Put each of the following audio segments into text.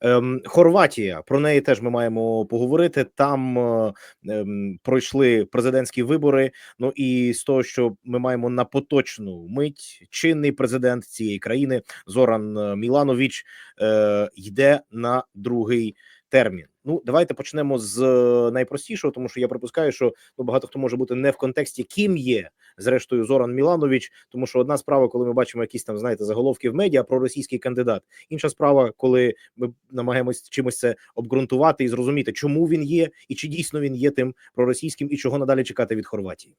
Ем, Хорватія про неї теж ми маємо поговорити. Там е, ем, пройшли президентські вибори. Ну і з того, що ми маємо на поточну мить, чинний президент цієї країни Зоран е, Міланович е, йде на другий термін. Ну, давайте почнемо з е, найпростішого, тому що я припускаю, що ну багато хто може бути не в контексті, ким є зрештою Зоран Міланович. Тому що одна справа, коли ми бачимо якісь там знаєте заголовки в медіа про російський кандидат. Інша справа, коли ми намагаємось чимось це обґрунтувати і зрозуміти, чому він є, і чи дійсно він є тим проросійським, і чого надалі чекати від Хорватії.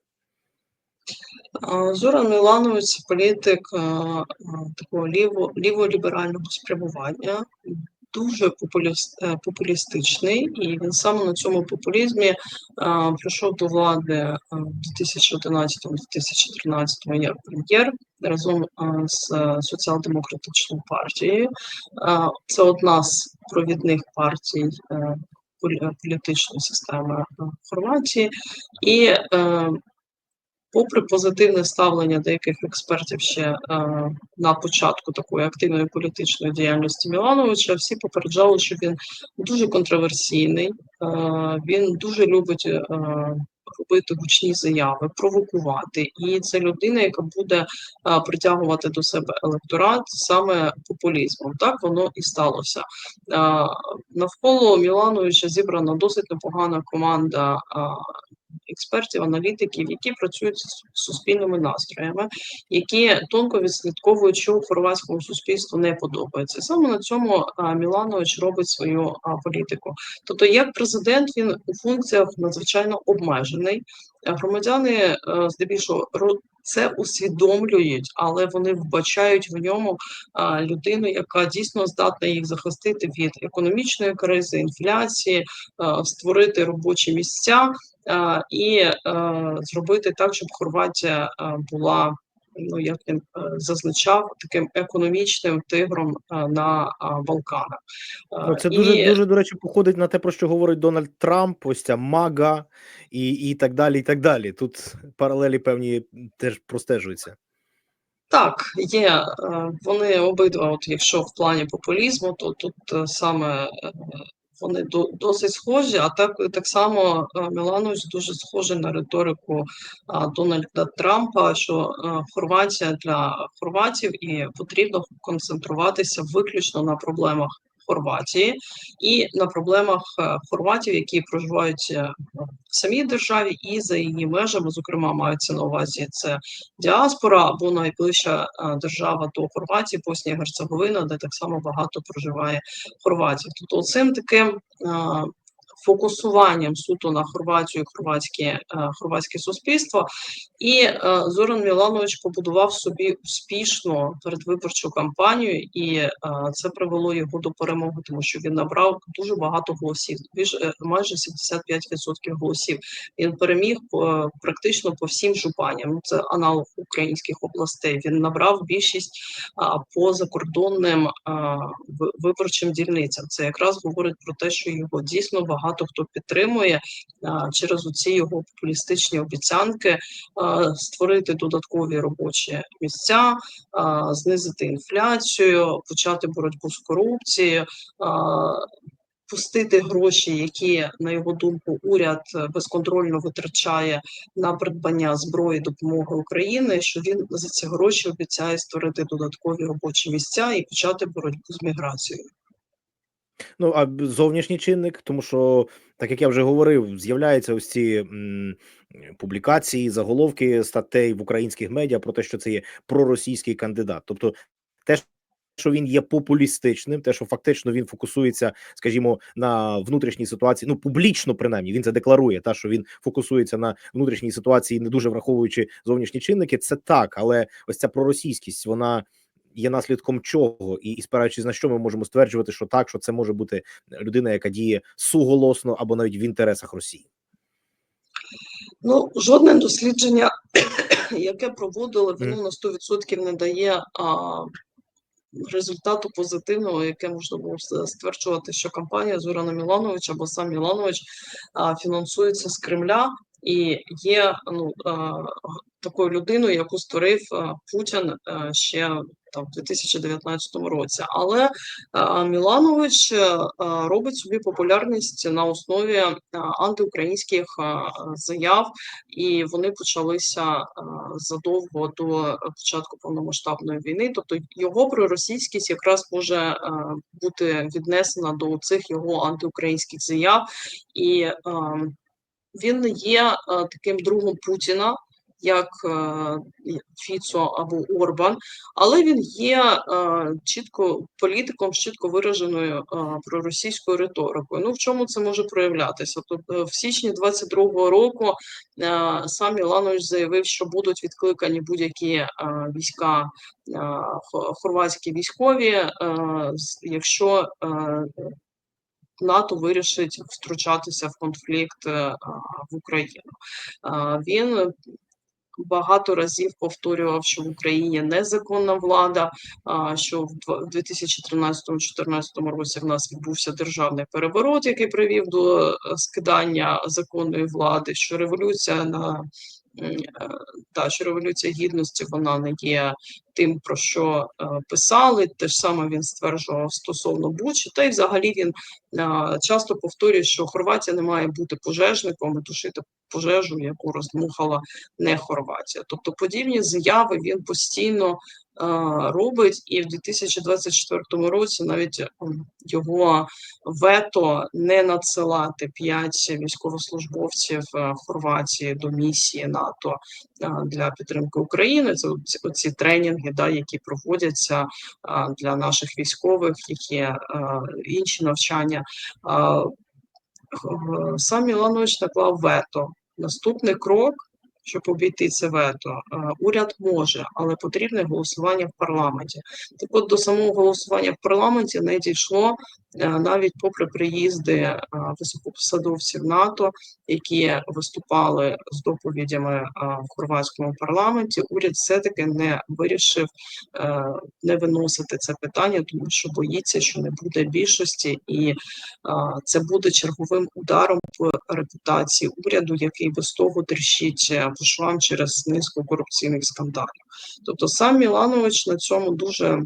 Зоран Міланович політик а, а, такого ліво, ліво-ліберального спрямування, дуже е, популістичний, і він саме на цьому популізмі а, прийшов до влади в 2011-2013 як прем'єр разом з е, соціал-демократичною партією. Це одна з провідних партій е, політичної системи е, Хорватії. І е, Попри позитивне ставлення деяких експертів ще е, на початку такої активної політичної діяльності Мілановича, всі попереджали, що він дуже контроверсійний, е, він дуже любить е, робити гучні заяви, провокувати. І це людина, яка буде е, притягувати до себе електорат саме популізмом. Так воно і сталося. Е, навколо Мілановича зібрана досить непогана команда. е, експертів, аналітиків, які працюють з суспільними настроями, які тонко відслідковують, що хорватському суспільству не подобається. Саме на цьому Міланович робить свою політику. Тобто, як президент, він у функціях надзвичайно обмежений. Громадяни здебільшого ро- це усвідомлюють, але вони вбачають в ньому людину, яка дійсно здатна їх захистити від економічної кризи, інфляції, створити робочі місця і зробити так, щоб Хорватія була, ну як він зазначав, таким економічним тигром на Балканах. Ну, це і- дуже дуже до речі, походить на те, про що говорить Дональд Трамп, ось ця мага і, і так далі. І так далі. Тут паралелі певні теж простежуються. Так, є вони обидва, от якщо в плані популізму, то тут е, саме е, вони до- досить схожі, а так, так само е, Міланович дуже схожий на риторику Дональда Трампа, що е, Хорватія для хорватів і потрібно концентруватися виключно на проблемах. Хорватії і на проблемах е, хорватів, які проживають е, в самій державі і за її межами, зокрема, мається на увазі це діаспора або найближча е, держава до Хорватії, Боснія Герцеговина, де так само багато проживає хорватів. Тобто цим таким фокусуванням суто на Хорватію, хорватське, хорватське суспільство, і е, Зоран Міланович побудував собі успішну передвиборчу кампанію, і е, це привело його до перемоги, тому що він набрав дуже багато голосів, е, майже 75% голосів. Він переміг практично по всім жупаням. Це аналог українських областей. Він набрав більшість по закордонним виборчим дільницям. Це якраз говорить про те, що його дійсно багато хто підтримує через оці його популістичні обіцянки створити додаткові робочі місця, знизити інфляцію, почати боротьбу з корупцією. Пустити гроші, які на його думку уряд безконтрольно витрачає на придбання зброї допомоги України, що він за ці гроші обіцяє створити додаткові робочі місця і почати боротьбу з міграцією. Ну а зовнішній чинник, тому що, так як я вже говорив, з'являються ось ці м, публікації, заголовки статей в українських медіа про те, що це є проросійський кандидат. Тобто, те, що він є популістичним, те, що фактично він фокусується, скажімо, на внутрішній ситуації, ну публічно принаймні він це декларує, та що він фокусується на внутрішній ситуації, не дуже враховуючи зовнішні чинники. Це так, але ось ця проросійськість, вона. Є наслідком чого, і, і спираючись на що ми можемо стверджувати, що так, що це може бути людина, яка діє суголосно або навіть в інтересах Росії. Ну, жодне дослідження, яке проводили, воно на 100% не дає а, результату позитивного, яке можна було стверджувати, що кампанія Зорана Мілановича або сам Міланович а, фінансується з Кремля і є ну, е, такою людиною, яку створив е, Путін е, ще там в 2019 році. Але Міланович робить собі популярність на основі антиукраїнських заяв, і вони почалися задовго до початку повномасштабної війни. Тобто його проросійськість якраз може бути віднесена до цих його антиукраїнських заяв, і е, він є е, таким другом Путіна. Як е, Фіцо або Орбан, але він є е, чітко політиком з чітко вираженою проросійською риторикою. Ну в чому це може проявлятися? Тобто в січні 22-го року сам Міланович заявив, що будуть відкликані будь-які війська хорватські військові, якщо НАТО вирішить втручатися в конфлікт е, в Україну. Він багато разів повторював, що в Україні незаконна влада, що в 2013-2014 році в нас відбувся державний переворот, який привів до е, скидання законної влади, що революція на е, та що революція гідності вона не є тим, про що е, писали. Те ж саме він стверджував стосовно Бучі, та й взагалі він е, часто повторює, що Хорватія не має бути пожежником і тушити пожежу, яку роздмухала не Хорватія. Тобто подібні заяви він постійно е, робить, і в 2024 році навіть його вето не надсилати п'ять військовослужбовців е, Хорватії до місії НАТО е, для підтримки України. Це оці- тренінги, да, які проводяться е, для наших військових, які е, інші навчання. Е, Сам Міланович наклав вето. Наступний крок, щоб обійти це вето, е, уряд може, але потрібне голосування в парламенті. Так от до самого голосування в парламенті не дійшло навіть попри приїзди е, високопосадовців НАТО, які виступали з доповідями е, в хорватському парламенті. Уряд все-таки не вирішив е, не виносити це питання, тому що боїться, що не буде більшості, і це буде черговим ударом по репутації уряду, який без того тріщить е, по швам через низку корупційних скандалів. Тобто сам Міланович на цьому дуже.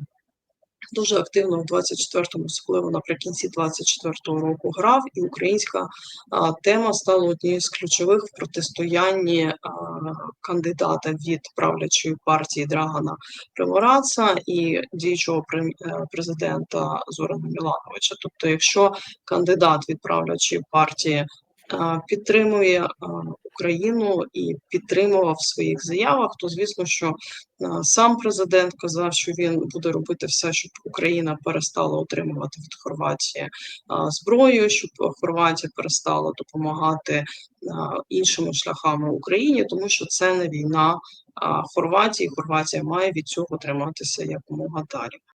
Дуже активно в 24-му, особливо наприкінці 24-го року грав, і українська а, тема стала однією з ключових в протистоянні а, кандидата від правлячої партії Драгана Примораца і діючого е, президента Зорана Мілановича. Тобто, якщо кандидат від правлячої партії підтримує Україну і підтримував в своїх заявах, то звісно, що сам президент казав, що він буде робити все, щоб Україна перестала отримувати від Хорватії зброю, щоб Хорватія перестала допомагати іншими шляхами Україні, тому що це не війна Хорватії. Хорватія має від цього триматися якомога далі.